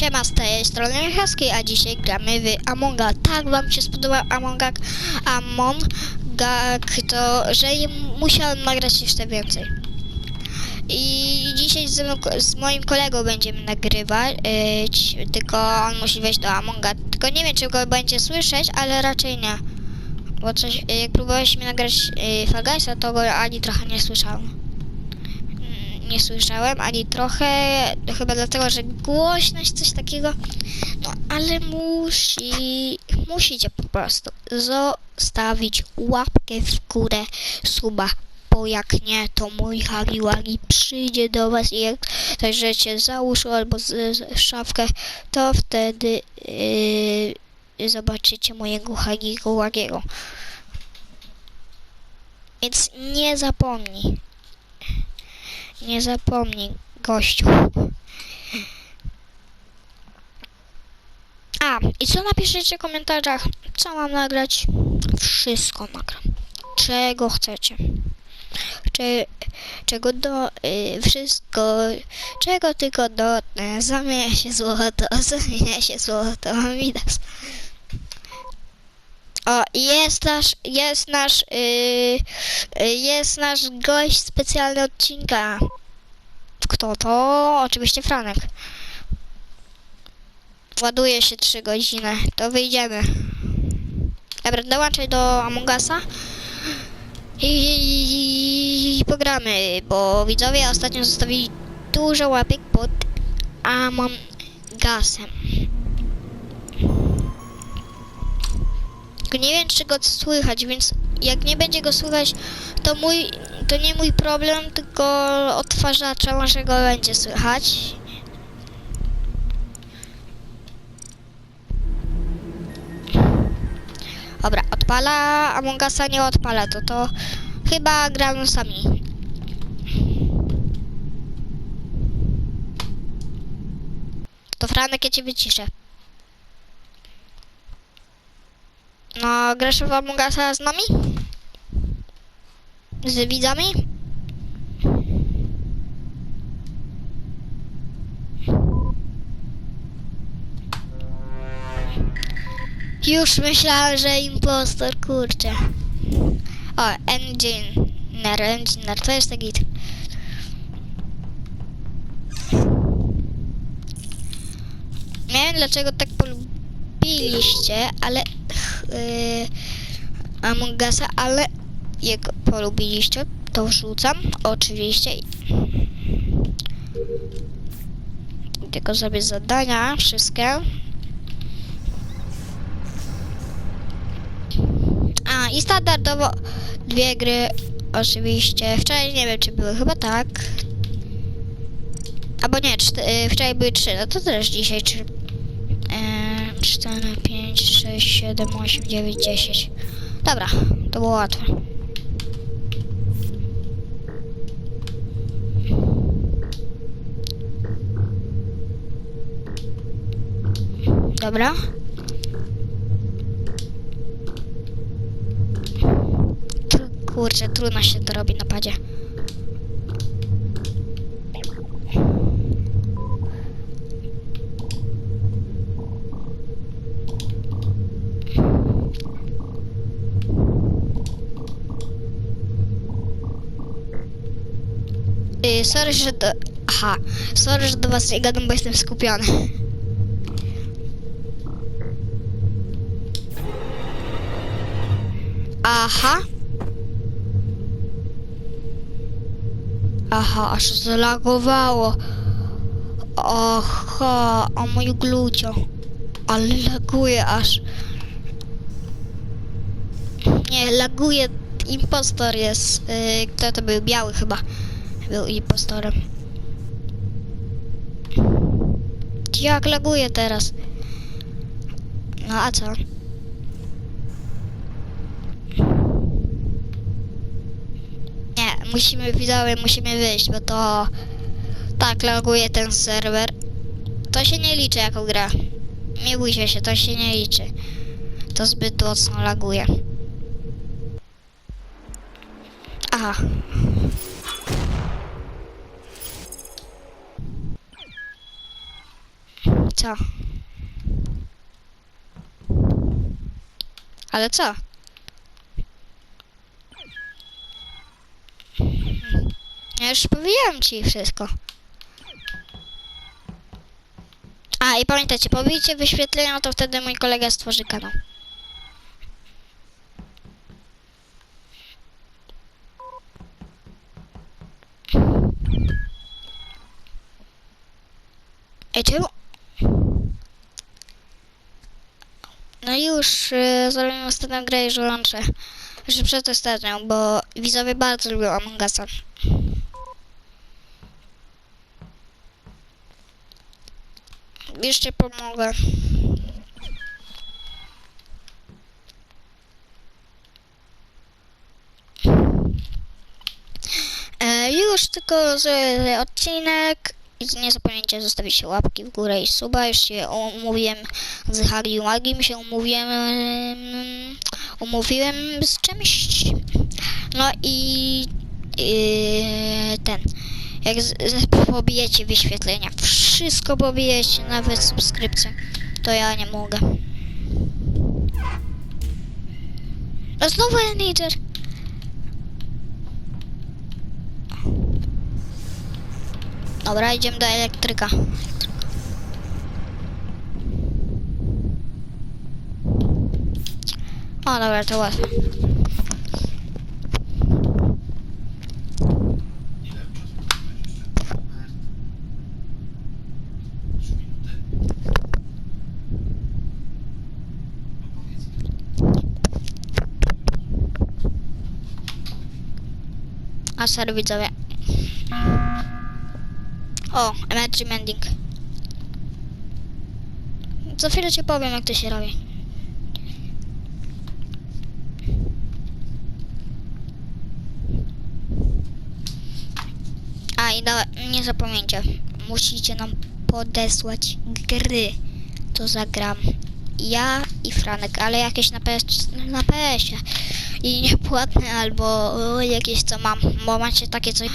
Siema, z tej strony Michałskiej, a dzisiaj gramy w Amonga. Tak wam się spodobał Among Us, Among Us, to że musiałem nagrać jeszcze więcej. I dzisiaj z, z moim kolegą będziemy nagrywać, yy, tylko on musi wejść do Amonga. Tylko nie wiem, czy go będzie słyszeć, ale raczej nie. Bo coś, jak próbowaliśmy nagrać yy, Fagasa, to go ani trochę nie słyszałem. Nie słyszałem ani trochę, chyba dlatego, że głośność, coś takiego. No, ale musi, musicie po prostu zostawić łapkę w górę, suba, bo jak nie, to mój Hagi Wagi przyjdzie do was i jak zajrzycie za uszu albo z, z szafkę, to wtedy yy, zobaczycie mojego Hagiego Wagiego. Więc nie zapomnij. Nie zapomnij, gościu. A, i co napiszecie w komentarzach? Co mam nagrać? Wszystko nagram. Czego chcecie. Cze, czego do... Y, wszystko... Czego tylko dotnę. Zamienia się złoto. Zamienia się złoto. Midas. O, jest nasz... Jest nasz... Y, y, jest nasz gość specjalny odcinka. Kto to? Oczywiście Franek. Ładuje się 3 godziny. To wyjdziemy. Dobra, dołączaj do Amongasa. I, i, i pogramy, bo widzowie ostatnio zostawili dużo łapek pod Amongasem. Nie wiem, czy go słychać, więc jak nie będzie go słychać, to mój, to nie mój problem, tylko odtwarzacza go będzie słychać. Dobra, odpala, Among Usa nie odpala, to to chyba gramy sami. To Franek, ja cię wyciszę. No, grasz w Among Usa z nami? Z widzami? Już myślałem, że impostor, kurczę. O, engineer, engineer, to jest taki... Nie wiem dlaczego tak polubiliście, ale... Yy, Among Usa, ale jak polubiliście, to wrzucam, oczywiście. Tylko sobie zadania, wszystkie. A, i standardowo dwie gry, oczywiście. Wczoraj nie wiem, czy były, chyba tak. Albo nie, y, wczoraj były trzy, no to też dzisiaj trzy. E, 4, 5, 6, 7, 8, 9, 10. Dobra, to było łatwe. Dobra. Kurczę, trudno się to robi na padzie. Yy, sorry, że do... Aha, sorry, że do was nie gadam, bo jestem skupiony. Aha. Aha, aż zalagowało. Aha, o mój glucio. Ale laguje aż. Nie, laguje. Impostor jest. Yy, kto to był? Biały chyba. Był impostorem. Jak laguje teraz? No a co? Musimy, widzowie, musimy wyjść, bo to tak laguje ten serwer. To się nie liczy jako gra. Nie bójcie się, to się nie liczy. To zbyt mocno laguje. Aha. co? Ale co? Ja już powiedziałem ci wszystko. A i pamiętajcie, pobijcie wyświetlenia, to wtedy mój kolega stworzy kanał. Ej, czemu? No już yy, zrobimy ostatnią grę i żołączę. Jeszcze przed ostatnią, bo widzowie bardzo lubią Among Usa. Jeszcze pomogę. E, już tylko z odcinek. I nie zapomnijcie zostawić łapki w górę i suba. Już się umówiłem z Harry Magim, się umówiłem, umówiłem z czymś. No i yy, ten. Jak pobijecie wyświetlenia, wszystko pobijecie, nawet subskrypcję, to ja nie mogę. A znowu Eniger. Dobra, idziemy do elektryka. O, dobra, to łatwe. Serio widzowie. O, Energy Mending. Za chwilę ci powiem jak to się robi. A i da, nie zapomnijcie, musicie nam podesłać gry, to zagram. Ja i Franek, ale jakieś na PS, na PS-ie. I niepłatne albo o, jakieś co mam, bo macie takie coś.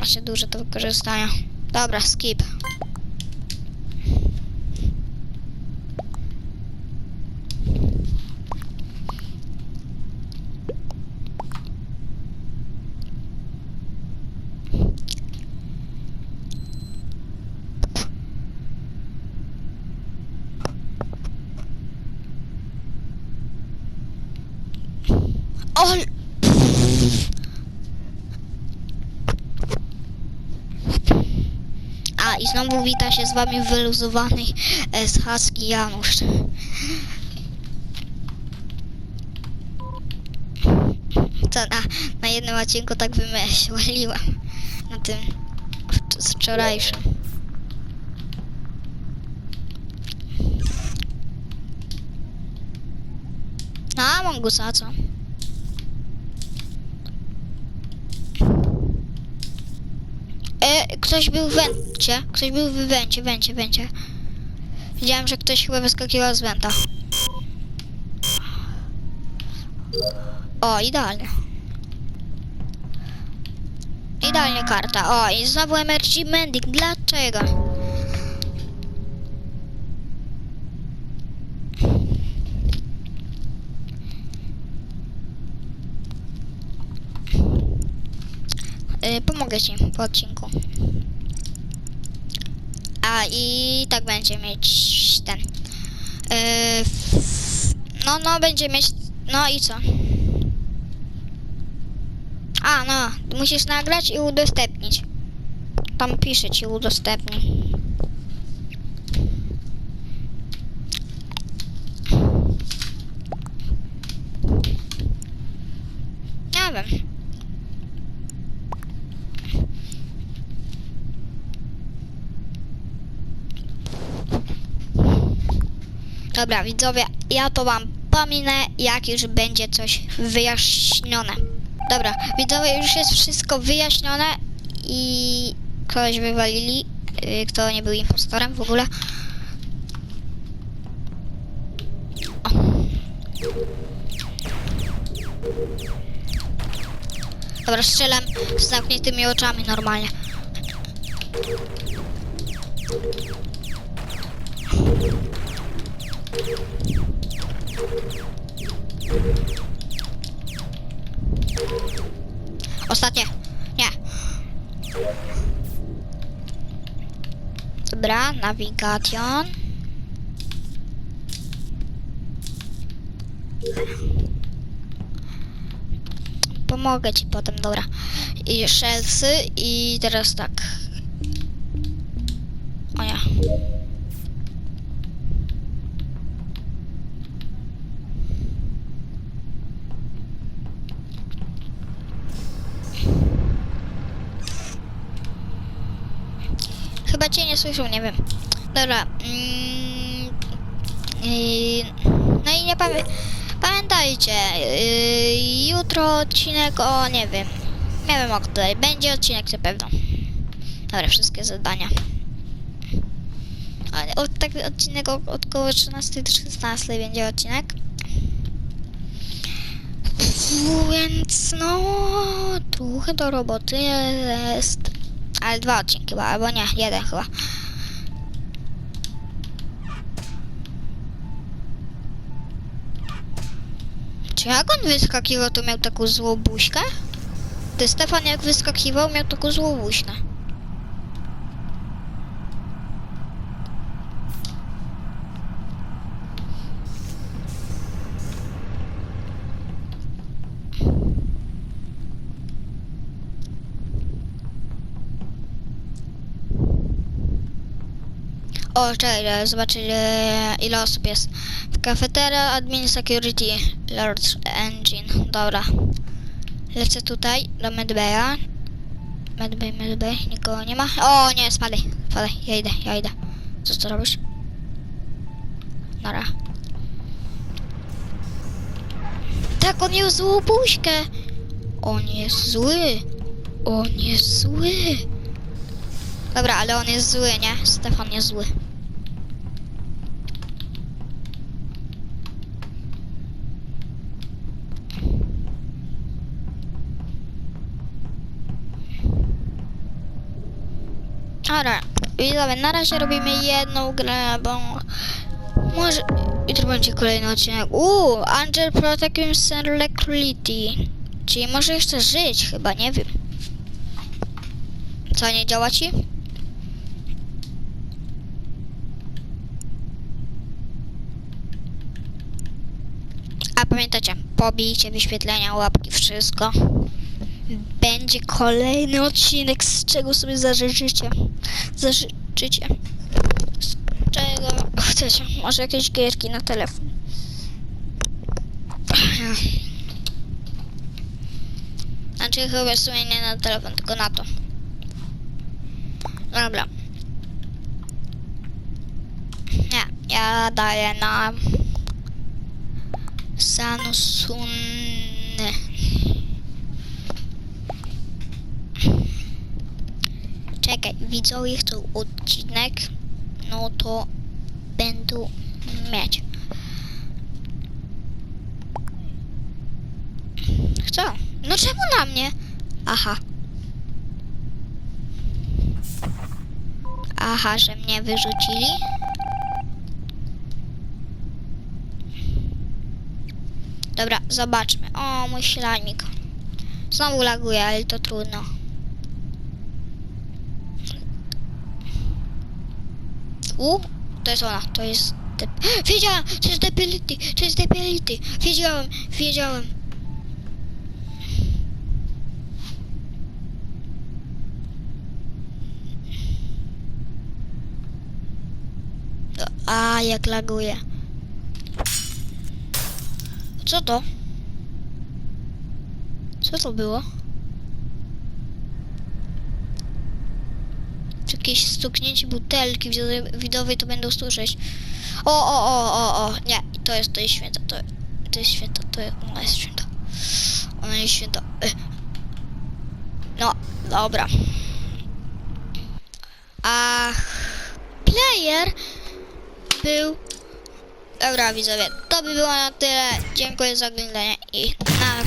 Macie duże do wykorzystania. Dobra, skip. O! A i znowu wita się z wami wyluzowany e, z Husky Janusz. Co na, na jednym odcinku tak wymyśliłem. Na tym wczorajszym. No, a Mongusa, co? Ktoś był w wencie. Ktoś był w wencie, wencie, wencie. Widziałem, że ktoś chyba wyskakiwał z wenta. O, idealnie. Idealnie karta. O, i znowu Emergency Mending. Dlaczego? Y, pomogę ci po odcinku. A i tak będzie mieć ten. Y, no, no, będzie mieć. No i co? A, no, musisz nagrać i udostępnić. Tam pisze ci udostępnij. Nie wiem. Dobra, widzowie, ja to wam pominę, jak już będzie coś wyjaśnione. Dobra, widzowie, już jest wszystko wyjaśnione i kogoś wywalili, yy, kto nie był impostorem w ogóle. Dobra, strzelam z zamkniętymi oczami normalnie. Dobra, navigation. Pomogę ci potem, dobra. I szelsy i teraz tak. O nie. Chyba cię nie słyszą, nie wiem. Dobra. Mm, i- no i nie pamię pamiętajcie, yy, jutro odcinek o, nie wiem, nie wiem o której, będzie odcinek na pewno. Dobra, wszystkie zadania. Ale Od, tak, odcinek od około 13 do 16 będzie odcinek. Więc no, trochę do roboty jest. Ale dwa odcinki chyba, albo nie, jeden chyba. Czy jak on wyskakiwał, to miał taką złą buźkę? Ty Stefan jak wyskakiwał, miał taką złą buźkę. O, czekaj, zobaczyć e, ile osób jest. W kafeteria, admin, security, large engine. Dobra. Lecę tutaj do medbaya. Medbay, medbay, nikogo nie ma. O, nie, spadaj, spadaj, ja idę, ja idę. Co ty robisz? Nara. Tak, on jest złą buźkę. On jest zły. On jest zły. Dobra, ale on jest zły, nie? Stefan jest zły. Dobra, widzowie, na razie robimy jedną grę, bo może jutro będzie kolejny odcinek. Uuu, Angel Protection Celebrity. Czyli może jeszcze żyć, chyba, nie wiem. Co, nie działa ci? A pamiętacie, pobijcie wyświetlenia, łapki, wszystko. Będzie kolejny odcinek, z czego sobie zażyczycie. Zażyczycie. Z czego chcecie. Może jakieś gierki na telefon. Znaczy chyba w sumie nie na telefon, tylko na to. Dobra. Nie, ja daję na Sanusunny. Czekaj, widzowie chcą odcinek, no to będą mieć. Chcą. No czemu na mnie? Aha. Aha, że mnie wyrzucili. Dobra, zobaczmy. O, mój śladnik. Znowu laguje, ale to trudno. U, to jest ona, to jest... De... Wiedziałem, to jest debility, to jest debility. Wiedziałem, wiedziałem. A, jak laguje. Co to? Co to było? Czy jakieś stuknięcie butelki widowej- to będą słyszeć. O, o, o, o, o, nie, to jest, to jest święta, to, to jest święta, to jest, ona jest święta. Ona jest święta. Y. No, dobra. Ach, player był Dobra widzowie, to by było na tyle. Dziękuję za oglądanie i na